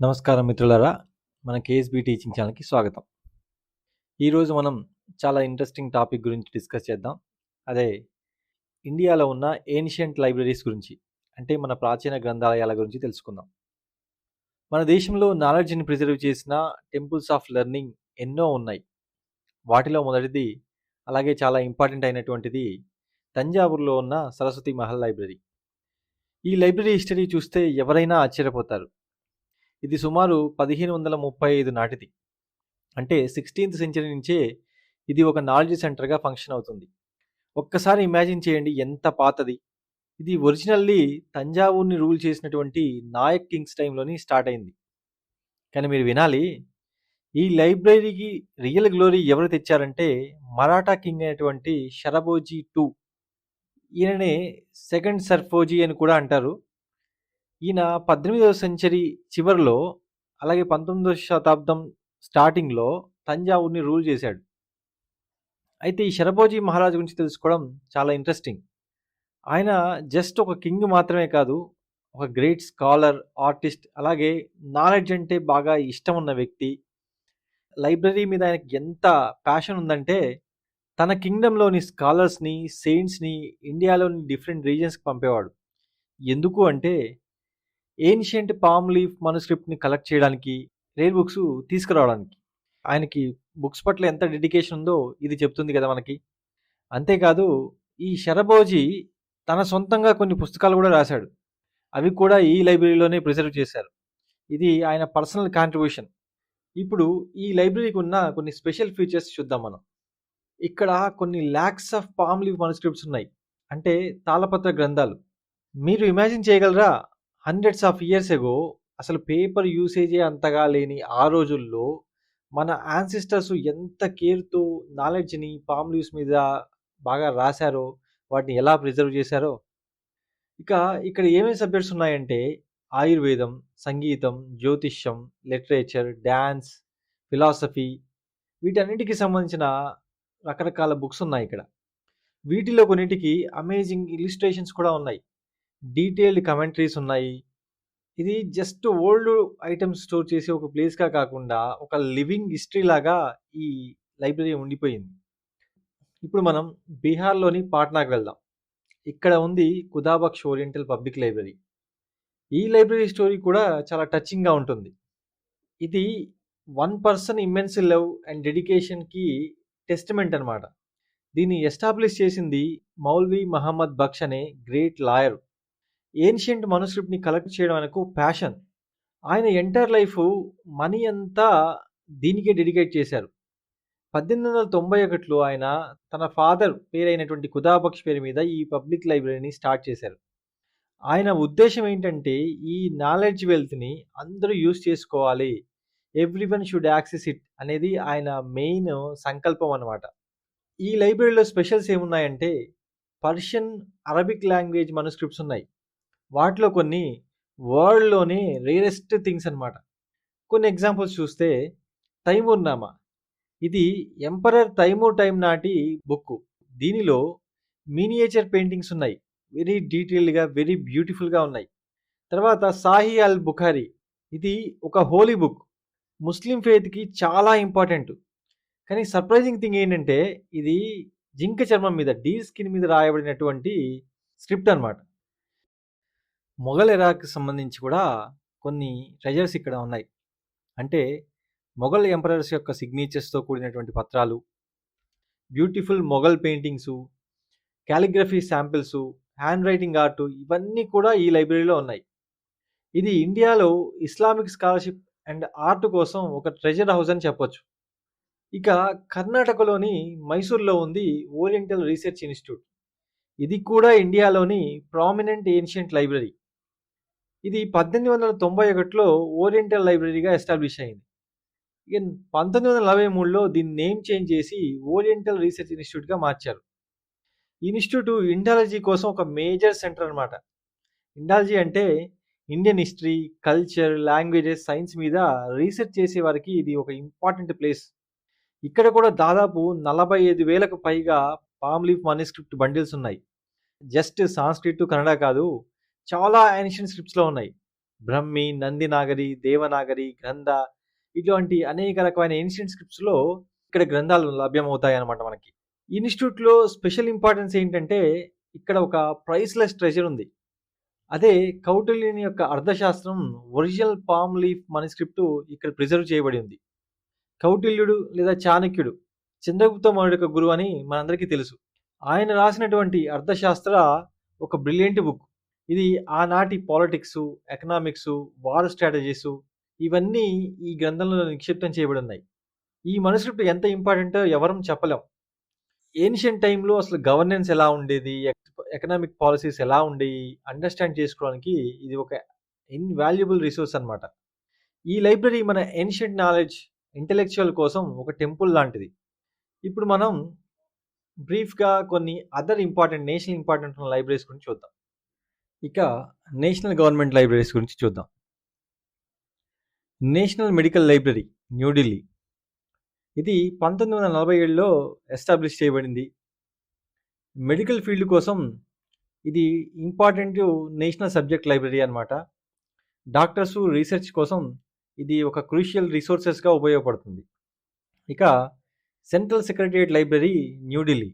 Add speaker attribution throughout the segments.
Speaker 1: నమస్కారం మిత్రులారా మన కేఎస్బి టీచింగ్ ఛానల్కి స్వాగతం. ఈరోజు మనం చాలా ఇంట్రెస్టింగ్ టాపిక్ గురించి డిస్కస్ చేద్దాం. అదే ఇండియాలో ఉన్న ఏన్షియంట్ లైబ్రరీస్ గురించి అంటే మన ప్రాచీన గ్రంథాలయాల గురించి తెలుసుకుందాం. మన దేశంలో నాలెడ్జ్ని ప్రిజర్వ్ చేసిన టెంపుల్స్ ఆఫ్ లెర్నింగ్ ఎన్నో ఉన్నాయి. వాటిలో మొదటిది అలాగే చాలా ఇంపార్టెంట్ అయినటువంటిది తంజావూరులో ఉన్న సరస్వతి మహల్ లైబ్రరీ ఈ లైబ్రరీ హిస్టరీ చూస్తే ఎవరైనా ఆశ్చర్యపోతారు. ఇది సుమారు పదిహేను వందల ముప్పై ఐదు నాటిది. అంటే సిక్స్టీన్త్ సెంచరీ నుంచే ఇది ఒక నాలెడ్జ్ సెంటర్గా ఫంక్షన్ అవుతుంది. ఒక్కసారి ఇమాజిన్ చేయండి ఎంత పాతది. ఇది ఒరిజినల్లీ తంజావూర్ని రూల్ చేసినటువంటి నాయక్ కింగ్స్ టైంలోని స్టార్ట్ అయింది. కానీ మీరు వినాలి ఈ లైబ్రరీకి రియల్ గ్లోరీ ఎవరు తెచ్చారంటే మరాఠా కింగ్ అయినటువంటి షరబోజీ టూ. ఈయననే సెకండ్ సర్ఫోజీ అని కూడా అంటారు. ఈయన పద్దెనిమిదవ సెంచరీ చివరిలో అలాగే పంతొమ్మిదవ శతాబ్దం స్టార్టింగ్లో తంజావూర్ని రూల్ చేశాడు. అయితే ఈ శరభోజీ మహారాజు గురించి తెలుసుకోవడం చాలా ఇంట్రెస్టింగ్. ఆయన జస్ట్ ఒక కింగ్ మాత్రమే కాదు ఒక గ్రేట్ స్కాలర్ ఆర్టిస్ట్ అలాగే నాలెడ్జ్ అంటే బాగా ఇష్టం ఉన్న వ్యక్తి. లైబ్రరీ మీద ఆయనకి ఎంత ప్యాషన్ ఉందంటే తన కింగ్డంలోని స్కాలర్స్ని సెయింట్స్ని ఇండియాలోని డిఫరెంట్ రీజన్స్కి పంపేవాడు. ఎందుకు అంటే ఏన్షియంట్ పామ్ లీఫ్ మనుస్క్రిప్ట్ని కలెక్ట్ చేయడానికి రేర్ బుక్స్ తీసుకురావడానికి. ఆయనకి బుక్స్ పట్ల ఎంత డెడికేషన్ ఉందో ఇది చెప్తుంది కదా మనకి. అంతేకాదు ఈ శరభోజీ తన సొంతంగా కొన్ని పుస్తకాలు కూడా రాశాడు. అవి కూడా ఈ లైబ్రరీలోనే ప్రిజర్వ్ చేశారు. ఇది ఆయన పర్సనల్ కాంట్రిబ్యూషన్. ఇప్పుడు ఈ లైబ్రరీకి ఉన్న కొన్ని స్పెషల్ ఫీచర్స్ చూద్దాం మనం. ఇక్కడ కొన్ని lakhs of palm leaf manuscripts ఉన్నాయి. అంటే తాళపత్ర గ్రంథాలు. మీరు ఇమాజిన్ చేయగలరా? హండ్రెడ్స్ ఆఫ్ ఇయర్స్ ఎగో అసలు పేపర్ యూసేజే అంతగా లేని ఆ రోజుల్లో మన యాన్సిస్టర్స్ ఎంత కేర్తో నాలెడ్జ్ని పామ్ లీవ్స్ మీద బాగా రాశారో వాటిని ఎలా ప్రిజర్వ్ చేశారో. ఇక ఇక్కడ ఏమేమి సబ్జెక్ట్స్ ఉన్నాయంటే ఆయుర్వేదం సంగీతం జ్యోతిష్యం లిటరేచర్ డ్యాన్స్ ఫిలాసఫీ వీటన్నిటికి సంబంధించిన రకరకాల బుక్స్ ఉన్నాయి ఇక్కడ. వీటిలో కొన్నిటికి అమేజింగ్ ఇలిస్ట్రేషన్స్ కూడా ఉన్నాయి. డీటెయిల్డ్ కమెంటరీస్ ఉన్నాయి. ఇది జస్ట్ ఓల్డ్ ఐటమ్స్ స్టోర్ చేసే ఒక ప్లేస్గా కాకుండా ఒక లివింగ్ హిస్టరీ లాగా ఈ లైబ్రరీ ఉండిపోయింది. ఇప్పుడు మనం బీహార్లోని పాట్నాకు వెళ్దాం. ఇక్కడ ఉంది కుదాబక్ష్ ఓరియంటల్ పబ్లిక్ లైబ్రరీ. ఈ లైబ్రరీ స్టోరీ కూడా చాలా టచింగ్గా ఉంటుంది. ఇది one person immense love and డెడికేషన్కి టెస్టిమెంట్ అనమాట దీన్ని ఎస్టాబ్లిష్ చేసింది మౌల్వీ మహమ్మద్ బక్ష్ అనే గ్రేట్ లాయర్. ఏన్షియంట్ మనుస్క్రిప్ట్ని కలెక్ట్ చేయడం ఆయనకు ప్యాషన్. ఆయన ఎంటైర్ లైఫ్ మనీ అంతా దీనికే డెడికేట్ చేశారు. పద్దెనిమిది వందల తొంభై ఒకటిలో ఆయన తన ఫాదర్ పేరైనటువంటి కుదాబక్ష్ పేరు మీద ఈ పబ్లిక్ లైబ్రరీని స్టార్ట్ చేశారు. ఆయన ఉద్దేశం ఏంటంటే ఈ నాలెడ్జ్ వెల్త్ని అందరూ యూజ్ చేసుకోవాలి. Every one should access it అనేది ఆయన మెయిన్ సంకల్పం అనమాట ఈ లైబ్రరీలో స్పెషల్స్ ఏమున్నాయంటే పర్షియన్ అరబిక్ లాంగ్వేజ్ మనుస్క్రిప్ట్స్ ఉన్నాయి. వాటిలో కొన్ని వరల్డ్లోనే రేరెస్ట్ థింగ్స్ అనమాట కొన్ని ఎగ్జాంపుల్స్ చూస్తే తైమూర్ నామా. ఇది ఎంపరర్ తైమూర్ టైం నాటి బుక్ దీనిలో మినియేచర్ పెయింటింగ్స్ ఉన్నాయి. వెరీ డీటెయిల్డ్గా వెరీ బ్యూటిఫుల్గా ఉన్నాయి. తర్వాత సాహి అల్ బుఖారీ. ఇది ఒక హోలీ బుక్. ముస్లిం ఫేత్కి చాలా ఇంపార్టెంట్. కానీ సర్ప్రైజింగ్ థింగ్ ఏంటంటే ఇది జింక చర్మం మీద డీ స్కిన్ మీద రాయబడినటువంటి స్క్రిప్ట్ అనమాట మొఘల్ ఎరాకి సంబంధించి కూడా కొన్ని ట్రెజర్స్ ఇక్కడ ఉన్నాయి. అంటే మొఘల్ ఎంపరర్స్ యొక్క సిగ్నేచర్స్తో కూడినటువంటి పత్రాలు beautiful Mughal paintings calligraphy samples hand writing art ఇవన్నీ కూడా ఈ లైబ్రరీలో ఉన్నాయి. ఇది ఇండియాలో ఇస్లామిక్ స్కాలర్షిప్ అండ్ ఆర్ట్ కోసం ఒక ట్రెజర్ హౌస్ అని చెప్పొచ్చు. ఇక కర్ణాటకలోని మైసూర్లో ఉంది ఓరియంటల్ రీసెర్చ్ ఇన్స్టిట్యూట్ ఇది కూడా ఇండియాలోని ప్రామినెంట్ ఏన్షియంట్ లైబ్రరీ ఇది పద్దెనిమిది వందల తొంభై ఒకటిలో ఓరియంటల్ లైబ్రరీగా ఎస్టాబ్లిష్ అయింది. ఇక పంతొమ్మిది వందల నలభై మూడులో దీన్ని నేమ్ చేంజ్ చేసి ఓరియంటల్ రీసెర్చ్ ఇన్స్టిట్యూట్గా మార్చారు. ఈ ఇన్స్టిట్యూట్ ఇండాలజీ కోసం ఒక మేజర్ సెంటర్ అనమాట ఇండాలజీ అంటే Indian history culture languages science మీద రీసెర్చ్ చేసే వారికి ఇది ఒక ఇంపార్టెంట్ ప్లేస్. ఇక్కడ కూడా దాదాపు నలభై ఐదు వేలకు పైగా పామ్ లీఫ్ మానిస్క్రిప్ట్ బండిల్స్ ఉన్నాయి. జస్ట్ సాంస్క్రిట్ కన్నడ కాదు చాలా ఏన్షియన్ స్క్రిప్ట్స్లో ఉన్నాయి. బ్రహ్మి నందినాగరి దేవనాగరి గ్రంథ ఇటువంటి అనేక రకమైన ఏన్షియన్ స్క్రిప్ట్స్లో ఇక్కడ గ్రంథాలు లభ్యమవుతాయి అన్నమాట మనకి ఇన్స్టిట్యూట్లో స్పెషల్ ఇంపార్టెన్స్ ఏంటంటే ఇక్కడ ఒక ప్రైస్లెస్ ట్రెజర్ ఉంది. అదే కౌటిల్యుని యొక్క అర్థశాస్త్రం ఒరిజినల్ పామ్ లీఫ్ మనిస్క్రిప్ట్ ఇక్కడ ప్రిజర్వ్ చేయబడి ఉంది. కౌటిల్యుడు లేదా చాణక్యుడు చంద్రగుప్త మౌర్య యొక్క గురువు అని మనందరికీ తెలుసు. ఆయన రాసినటువంటి అర్థశాస్త్ర ఒక బ్రిలియంట్ బుక్ ఇది ఆనాటి పాలిటిక్స్ ఎకనామిక్స్ వార్ స్ట్రాటజీస్ ఇవన్నీ ఈ గ్రంథంలో నిక్షిప్తం చేయబడి ఉన్నాయి ఈ మనుస్క్రిప్ట్ ఎంత ఇంపార్టెంటో ఎవరం చెప్పలేం. ఏన్షియంట్ టైంలో అసలు గవర్నెన్స్ ఎలా ఉండేది ఎకనామిక్ పాలసీస్ ఎలా ఉండేవి అండర్స్టాండ్ చేసుకోవడానికి ఇది ఒక ఇన్వాల్యుబుల్ రిసోర్స్ అనమాట ఈ లైబ్రరీ మన ఏన్షియంట్ నాలెడ్జ్ ఇంటెలెక్చువల్ కోసం ఒక టెంపుల్ లాంటిది. ఇప్పుడు మనం బ్రీఫ్గా కొన్ని అదర్ ఇంపార్టెంట్ నేషనల్ ఇంపార్టెంట్ ఉన్న లైబ్రరీస్ గురించి చూద్దాం. ఇక నేషనల్ గవర్నమెంట్ లైబ్రరీస్ గురించి చూద్దాం. నేషనల్ మెడికల్ లైబ్రరీ న్యూఢిల్లీ ఇది పంతొమ్మిది వందల నలభై ఏడులో ఎస్టాబ్లిష్ చేయబడింది. మెడికల్ ఫీల్డ్ కోసం ఇది ఇంపార్టెంట్ నేషనల్ సబ్జెక్ట్ లైబ్రరీ అనమాట డాక్టర్స్ రీసెర్చ్ కోసం ఇది ఒక క్రూషియల్ రిసోర్సెస్గా ఉపయోగపడుతుంది. ఇక సెంట్రల్ సెక్రటేరియట్ లైబ్రరీ న్యూఢిల్లీ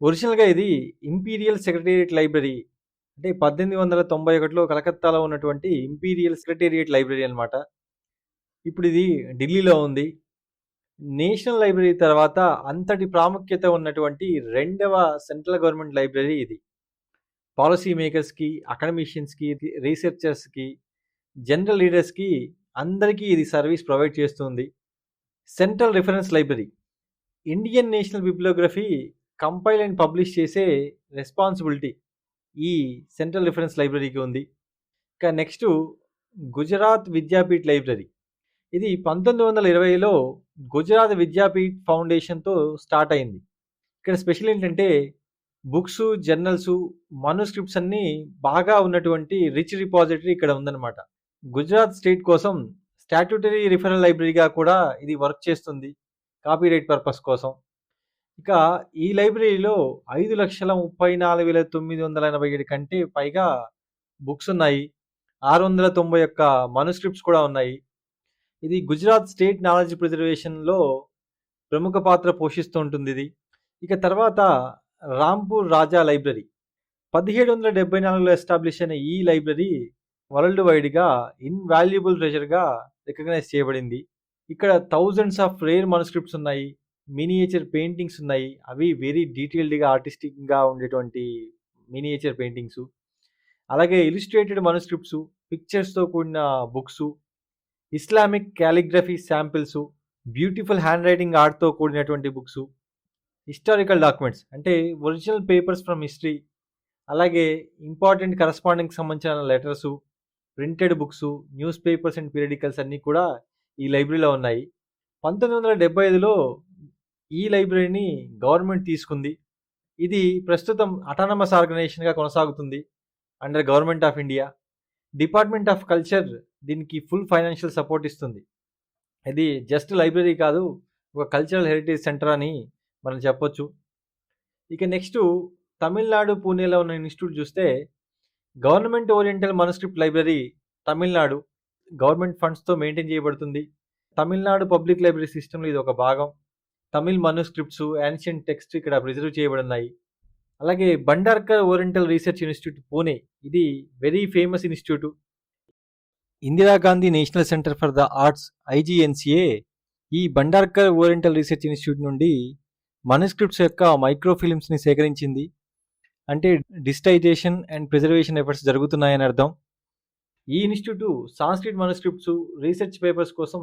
Speaker 1: ఒరిజినల్గా ఇది ఇంపీరియల్ సెక్రటేరియట్ లైబ్రరీ అంటే పద్దెనిమిది వందల తొంభై ఒకటిలో కలకత్తాలో ఉన్నటువంటి ఇంపీరియల్ సెక్రటేరియట్ లైబ్రరీ అనమాట ఇప్పుడు ఇది ఢిల్లీలో ఉంది. నేషనల్ లైబ్రరీ తర్వాత అంతటి ప్రాముఖ్యత ఉన్నటువంటి రెండవ సెంట్రల్ గవర్నమెంట్ లైబ్రరీ ఇది. పాలసీ మేకర్స్కి అకాడమిషియన్స్కి రీసెర్చర్స్కి జనరల్ లీడర్స్కి అందరికీ ఇది సర్వీస్ ప్రొవైడ్ చేస్తుంది. Central reference library. Indian national bibliography compile and publish చేసే రెస్పాన్సిబిలిటీ. ఈ సెంట్రల్ రిఫరెన్స్ లైబ్రరీకి ఉంది. ఇక నెక్స్ట్ గుజరాత్ విద్యాపీఠ్ లైబ్రరీ. ఇది పంతొమ్మిది వందల ఇరవైలో గుజరాత్ విద్యాపీఠ్ ఫౌండేషన్తో స్టార్ట్ అయింది. ఇక్కడ స్పెషల్ ఏంటంటే బుక్స్ జర్నల్స్ మనుస్క్రిప్ట్స్ అన్నీ బాగా ఉన్నటువంటి రిచ్ రిపాజిటరీ ఇక్కడ ఉందన్నమాట. గుజరాత్ స్టేట్ కోసం స్టాట్యూటరీ రిఫరల్ లైబ్రరీగా కూడా ఇది వర్క్ చేస్తుంది. కాపీరైట్ పర్పస్ కోసం. ఇక ఈ లైబ్రరీలో ఐదు లక్షల ముప్పై నాలుగు వేల తొమ్మిది వందల ఎనభై ఏడు కంటే పైగా బుక్స్ ఉన్నాయి. ఆరు వందల తొంభై ఒక్క మనుస్క్రిప్ట్స్ కూడా ఉన్నాయి. ఇది గుజరాత్ స్టేట్ నాలెడ్జ్ ప్రిజర్వేషన్లో ప్రముఖ పాత్ర పోషిస్తూ ఉంటుంది ఇది. ఇక తర్వాత రాంపూర్ రాజా లైబ్రరీ. పదిహేడు వందల డెబ్బై నాలుగులో ఎస్టాబ్లిష్ అయిన ఈ లైబ్రరీ వరల్డ్ వైడ్గా ఇన్వాల్యుబుల్ ట్రెజర్గా రికగ్నైజ్ చేయబడింది. ఇక్కడ థౌజండ్స్ ఆఫ్ రేర్ మనుస్క్రిప్ట్స్ ఉన్నాయి. మినియేచర్ పెయింటింగ్స్ ఉన్నాయి. అవి వెరీ డీటెయిల్డ్గా ఆర్టిస్టిక్గా ఉండేటువంటి మినియేచర్ పెయింటింగ్స్. అలాగే ఇలిస్ట్రేటెడ్ మనుస్క్రిప్ట్స్ పిక్చర్స్తో కూడిన books Islamic calligraphy samples beautiful hand writing ఆర్ట్తో కూడినటువంటి బుక్స్ హిస్టారికల్ డాక్యుమెంట్స్ అంటే ఒరిజినల్ పేపర్స్ ఫ్రమ్ హిస్టరీ అలాగే ఇంపార్టెంట్ కరస్పాండింగ్కి సంబంధించిన letters printed books newspapers and periodicals అన్నీ కూడా ఈ లైబ్రరీలో ఉన్నాయి. పంతొమ్మిది వందల డెబ్బై ఐదులో ఈ లైబ్రరీని గవర్నమెంట్ తీసుకుంది. ఇది ప్రస్తుతం అటానమస్ ఆర్గనైజేషన్గా కొనసాగుతుంది under government of India department of culture దీనికి ఫుల్ ఫైనాన్షియల్ సపోర్ట్ ఇస్తుంది. ఇది జస్ట్ లైబ్రరీ కాదు ఒక కల్చరల్ హెరిటేజ్ సెంటర్ అని మనం చెప్పొచ్చు. ఇక నెక్స్ట్ తమిళనాడు పూణేలో ఉన్న ఇన్స్టిట్యూట్ చూస్తే government oriental manuscript library Tamil Nadu. Government ఫండ్స్తో maintain చేయబడుతుంది. తమిళనాడు పబ్లిక్ లైబ్రరీ సిస్టంలో ఇది ఒక భాగం. తమిళ్ మనుస్క్రిప్ట్స్ యాన్షియంట్ టెక్స్ట్ ఇక్కడ ప్రిజర్వ్ చేయబడున్నాయి అలాగే Bhandarkar oriental research institute Pune ఇది very famous institute Indira Gandhi national centre for the arts IGNCA ఈ బండార్కర్ ఓరియంటల్ రీసెర్చ్ ఇన్స్టిట్యూట్ నుండి మనుస్క్రిప్ట్స్ యొక్క మైక్రోఫిలిమ్స్ని సేకరించింది. అంటే డిజిటైజేషన్ అండ్ ప్రిజర్వేషన్ ఎఫర్ట్స్ జరుగుతున్నాయని అర్థం. ఈ institute Sanskrit manuscripts research papers కోసం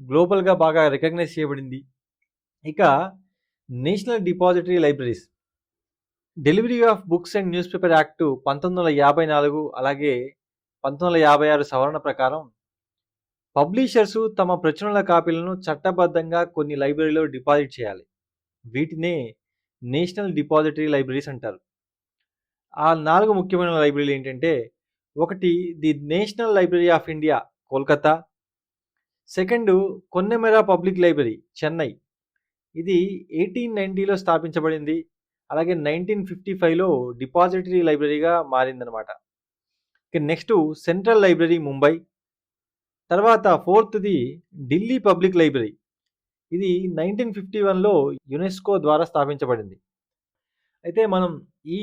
Speaker 1: గ్లోబల్గా బాగా రికగ్నైజ్ చేయబడింది. ఇక national depository libraries. Delivery of books and newspaper act పంతొమ్మిది వందల యాభై నాలుగు అలాగే పంతొమ్మిది వందల యాభై ఆరు సవరణ ప్రకారం పబ్లిషర్సు తమ ప్రచురణల కాపీలను చట్టబద్ధంగా కొన్ని లైబ్రరీలో డిపాజిట్ చేయాలి. వీటినే నేషనల్ డిపాజిటరీ లైబ్రరీస్ అంటారు. ఆ నాలుగు ముఖ్యమైన లైబ్రరీలు ఏంటంటే ఒకటి the national library of India Kolkata. Second Connemara public library Chennai. ఇది ఎయిటీన్ నైంటీలో స్థాపించబడింది. అలాగే నైన్టీన్ ఫిఫ్టీ ఫైవ్లో డిపాజిటరీ లైబ్రరీగా మారిందనమాట ఇక నెక్స్ట్ సెంట్రల్ లైబ్రరీ ముంబై. తర్వాత ఫోర్త్ది ఢిల్లీ పబ్లిక్ లైబ్రరీ. ఇది నైన్టీన్ ఫిఫ్టీ వన్లో యునెస్కో ద్వారా స్థాపించబడింది. అయితే మనం ఈ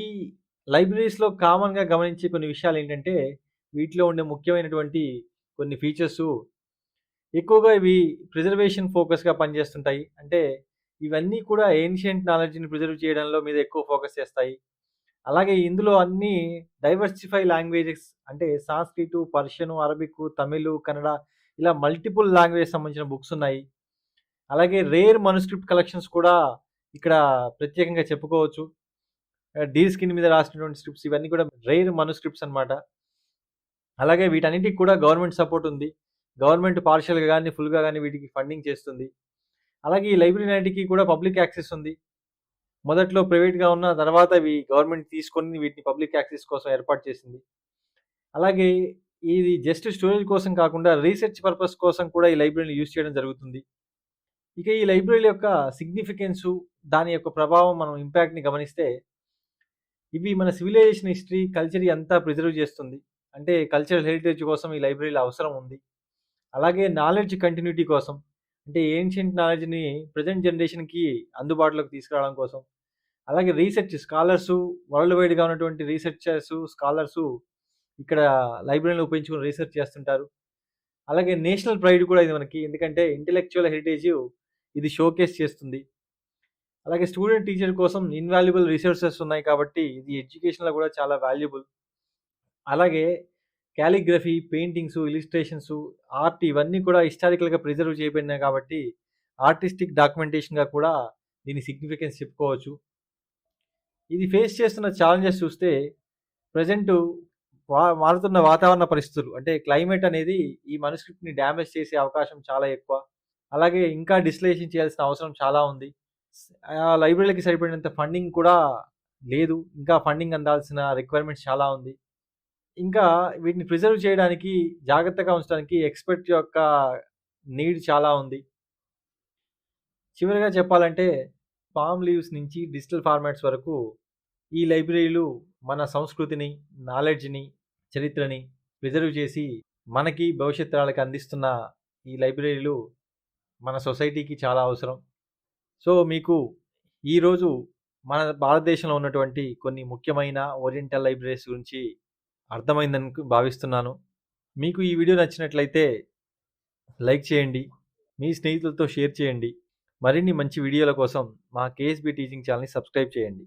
Speaker 1: లైబ్రరీస్లో కామన్గా గమనించే కొన్ని విషయాలు ఏంటంటే వీటిలో ఉండే ముఖ్యమైనటువంటి కొన్ని ఫీచర్సు. ఎక్కువగా ఇవి ప్రిజర్వేషన్ ఫోకస్గా పనిచేస్తుంటాయి. అంటే ఇవన్నీ కూడా ఏన్షియంట్ నాలెడ్జ్ని ప్రిజర్వ్ చేయడంలో మీద ఎక్కువ ఫోకస్ చేస్తాయి. అలాగే ఇందులో అన్ని డైవర్సిఫై లాంగ్వేజెస్ అంటే సాంస్క్రిటు పర్షియను అరబిక్ తమిళ్ కన్నడ ఇలా మల్టిపుల్ లాంగ్వేజ్ సంబంధించిన బుక్స్ ఉన్నాయి. అలాగే రేర్ మనుస్క్రిప్ట్ కలెక్షన్స్ కూడా ఇక్కడ ప్రత్యేకంగా చెప్పుకోవచ్చు. డీ స్కిన్ మీద రాసినటువంటి స్క్రిప్ట్స్ ఇవన్నీ కూడా రేర్ మనుస్క్రిప్ట్స్ అనమాట అలాగే వీటన్నిటికి కూడా గవర్నమెంట్ సపోర్ట్ ఉంది. గవర్నమెంట్ పార్షియల్గా కానీ ఫుల్గా కానీ వీటికి ఫండింగ్ చేస్తుంది. అలాగే ఈ లైబ్రరీ నైట్కి కూడా పబ్లిక్ యాక్సెస్ ఉంది. మొదట్లో ప్రైవేట్గా ఉన్న తర్వాత ఇవి గవర్నమెంట్ తీసుకొని వీటిని పబ్లిక్ యాక్సెస్ కోసం ఏర్పాటు చేసింది. అలాగే ఇది జస్ట్ స్టోరేజ్ కోసం కాకుండా రీసెర్చ్ పర్పస్ కోసం కూడా ఈ లైబ్రరీని యూజ్ చేయడం జరుగుతుంది. ఇక ఈ లైబ్రరీ యొక్క సిగ్నిఫికెన్సు దాని యొక్క ప్రభావం మనం ఇంపాక్ట్ని గమనిస్తే ఇవి మన సివిలైజేషన్ హిస్టరీ కల్చర్ అంతా ప్రిజర్వ్ చేస్తుంది. అంటే కల్చరల్ హెరిటేజ్ కోసం ఈ లైబ్రరీలో అవసరం ఉంది. అలాగే నాలెడ్జ్ కంటిన్యూటీ కోసం అంటే ఏన్షియంట్ నాలెడ్జ్ని ప్రజెంట్ జనరేషన్కి అందుబాటులోకి తీసుకురావడం కోసం. అలాగే రీసెర్చ్ స్కాలర్సు వరల్డ్ వైడ్గా ఉన్నటువంటి రీసెర్చర్స్ స్కాలర్సు ఇక్కడ లైబ్రరీలో ఉపయోగించుకుని రీసెర్చ్ చేస్తుంటారు. అలాగే నేషనల్ ప్రైడ్ కూడా ఇది మనకి. ఎందుకంటే ఇంటెలెక్చువల్ హెరిటేజ్ ఇది షోకేస్ చేస్తుంది. అలాగే స్టూడెంట్ టీచర్ కోసం ఇన్వాల్యుబుల్ రిసోర్సెస్ ఉన్నాయి కాబట్టి ఇది ఎడ్యుకేషన్లో కూడా చాలా వాల్యుబుల్. అలాగే క్యాలిగ్రఫీ పెయింటింగ్స్ ఇలిస్ట్రేషన్స్ ఆర్ట్ ఇవన్నీ కూడా హిస్టారికల్గా ప్రిజర్వ్ చేయబడినాయి కాబట్టి ఆర్టిస్టిక్ డాక్యుమెంటేషన్గా కూడా దీని సిగ్నిఫికెన్స్ చెప్పుకోవచ్చు. ఇది ఫేస్ చేస్తున్న ఛాలెంజెస్ చూస్తే ప్రజెంట్ వా మారుతున్న వాతావరణ పరిస్థితులు అంటే క్లైమేట్ అనేది ఈ మనుస్క్రిప్ట్ని డ్యామేజ్ చేసే అవకాశం చాలా ఎక్కువ. అలాగే ఇంకా డిస్లేషన్ చేయాల్సిన అవసరం చాలా ఉంది. లైబ్రరీకి సరిపడినంత ఫండింగ్ కూడా లేదు. ఇంకా ఫండింగ్ అందాల్సిన రిక్వైర్మెంట్స్ చాలా ఉంది. ఇంకా వీటిని ప్రిజర్వ్ చేయడానికి జాగ్రత్తగా ఉంచడానికి ఎక్స్పర్ట్ యొక్క నీడ్ చాలా ఉంది. చివరిగా చెప్పాలంటే పామ్ లీవ్స్ నుంచి డిజిటల్ ఫార్మాట్స్ వరకు ఈ లైబ్రరీలు మన సంస్కృతిని నాలెడ్జ్ని చరిత్రని ప్రిజర్వ్ చేసి మనకి భవిష్యత్తురాలకు అందిస్తున్న ఈ లైబ్రరీలు మన సొసైటీకి చాలా అవసరం. సో మీకు ఈరోజు మన భారతదేశంలో ఉన్నటువంటి కొన్ని ముఖ్యమైన ఓరియంటల్ లైబ్రరీస్ గురించి అర్థమైందని భావిస్తున్నాను. మీకు ఈ వీడియో నచ్చినట్లయితే లైక్ చేయండి మీ స్నేహితులతో షేర్ చేయండి. మరిన్ని మంచి వీడియోల కోసం మా కేఎస్బి టీచింగ్ ఛానల్ని సబ్స్క్రైబ్ చేయండి.